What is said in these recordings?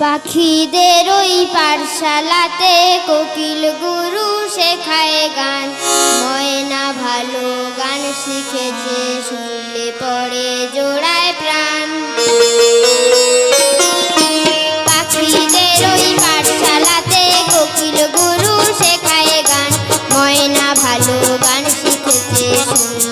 পাখিদের ওই পাঠশালাতে কোকিল গুরু শেখায় গান। ময়না ভালো গান শিখেছে, শুনলে পড়ে জোড়ায় প্রাণ। পাখিদের ওই পাঠশালাতে কোকিল গুরু শেখায় গান। ময়না ভালো গান শিখেছে, শুনলে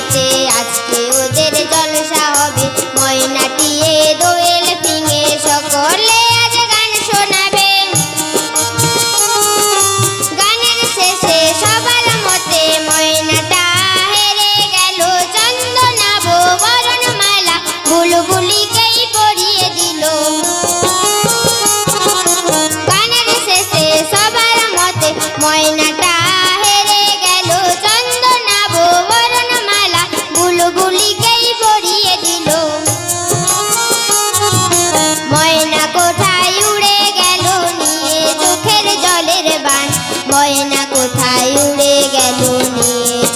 ডালেতে আজকে ওদের জলসা হবে। ময়নাটিয়ে দোয়েল পিঙে সকলে আজ গান শোনাবে। গানের শেষে সবার মতে ময়নাটা হেরে গেল চন্দনা বরণ মালা বুলবুলিকেই পরিয়ে দিল। গানের শেষে সবার মতে ময়নাটা